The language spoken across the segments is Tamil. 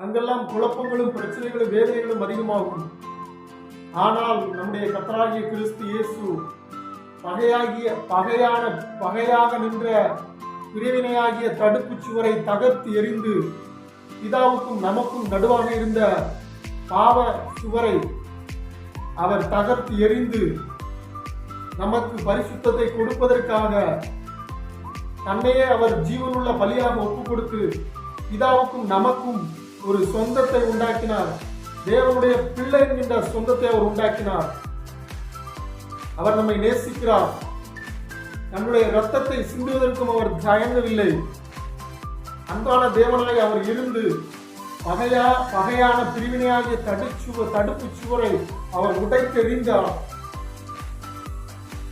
அங்கெல்லாம் குழப்பங்களும் பிரச்சனைகளும் வேதனைகளும் அதிகமாகும். ஆனால் நம்முடைய கத்தராகிய கிறிஸ்து இயேசு பகையாகிய பகையான பகையாக நின்ற பிரிவினையாகிய தடுப்புச் சுவரை தகர்த்து எறிந்து பிதாவுக்கும் நமக்கும் நடுவாக இருந்த பாவ சுவரை அவர் தகர்த்து எறிந்து நமக்கு பரிசுத்தத்தை கொடுப்பதற்காக தன்னையே அவர் ஜீவனுள்ள பலியாக ஒப்பு கொடுத்து பிதாவுக்கும் நமக்கும் ஒரு சொந்தத்தை உண்டாக்கினார். தேவனுடைய பிள்ளை என்கின்ற சொந்தத்தை அவர் உண்டாக்கினார். அவர் நம்மை நேசிக்கிறார். நம்முடைய ரத்தத்தை சிந்துவதற்கும் அவர் தயங்கவில்லை. அன்பான தேவனாய் அவர் இருந்து பகையா பகையான பிரிவினையாகிய தடுச்சுவ தடுப்பு சுவரை அவர் உடைத்தெறிந்தார்.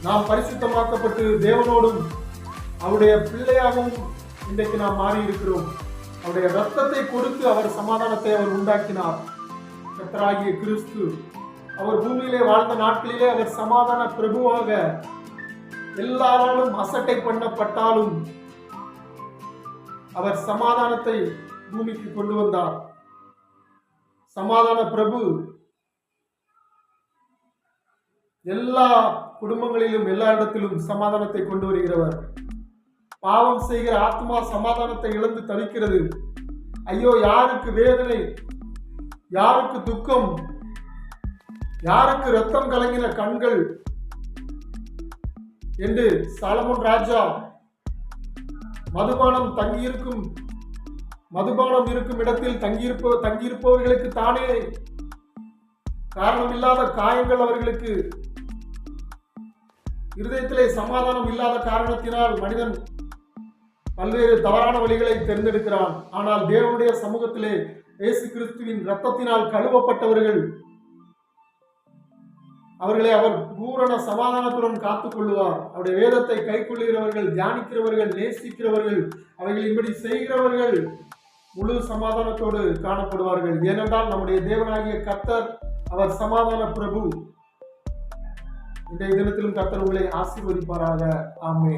நாம் பரிசுத்தமாக்கப்பட்டு தேவனோடும் அவருடைய பிள்ளையாகவும் இன்றைக்கு நாம் மாறி இருக்கிறோம் அவருடைய ரத்தத்தை கொடுத்து அவர் சமாதானத்தை அவர் உண்டாக்கினார். கத்தராகிய கிறிஸ்து அவர் பூமியிலே வாழ்ந்த நாட்களிலே அவர் சமாதான பிரபுவாக எல்லாராலும் அசட்டை பண்ணப்பட்டாலும் அவர் சமாதானத்தை பூமிக்கு கொண்டு வந்தார். சமாதான பிரபு எல்லா குடும்பங்களிலும் எல்லா இடத்திலும் சமாதானத்தை கொண்டு வருகிறவர். பாவம் செய்கிற ஆத்மா சமாதானத்தை இழந்து தவிக்கிறது. ஐயோ யாருக்கு வேதனை? யாருக்கு துக்கம்? யாருக்கு ரத்தம் கலங்கின கண்கள்? என்று சாலமோன் ராஜா மதுபானம் தங்கியிருக்கும் மதுபானம் இருக்கும் இடத்தில் தங்கியிருப்ப தங்கியிருப்பவர்களுக்கு தானே காரணம் இல்லாத காயங்கள் அவர்களுக்கு. இருதயத்திலே சமாதானம் இல்லாத காரணத்தினால் மனிதன் பல்வேறு தவறான வழிகளை தேர்ந்தெடுக்கிறான். ஆனால் தேவனுடைய சமூகத்திலே இயேசு கிறிஸ்துவின் ரத்தத்தினால் கழுவப்பட்டவர்கள் அவர்களை அவர் பூரண சமாதானத்துடன் காத்துக் கொள்வார் அவருடைய வேதத்தை கைக்கொள்ளுகிறவர்கள் தியானிக்கிறவர்கள் நேசிக்கிறவர்கள் அவைகள் இப்படி செய்கிறவர்கள் முழு சமாதானத்தோடு காணப்படுவார்கள். ஏனென்றால் நம்முடைய தேவனாகிய கத்தர் அவர் சமாதான பிரபு. இன்றைய தினத்திலும் கத்தர் உங்களை ஆசீர்வதிப்பாராக. ஆமே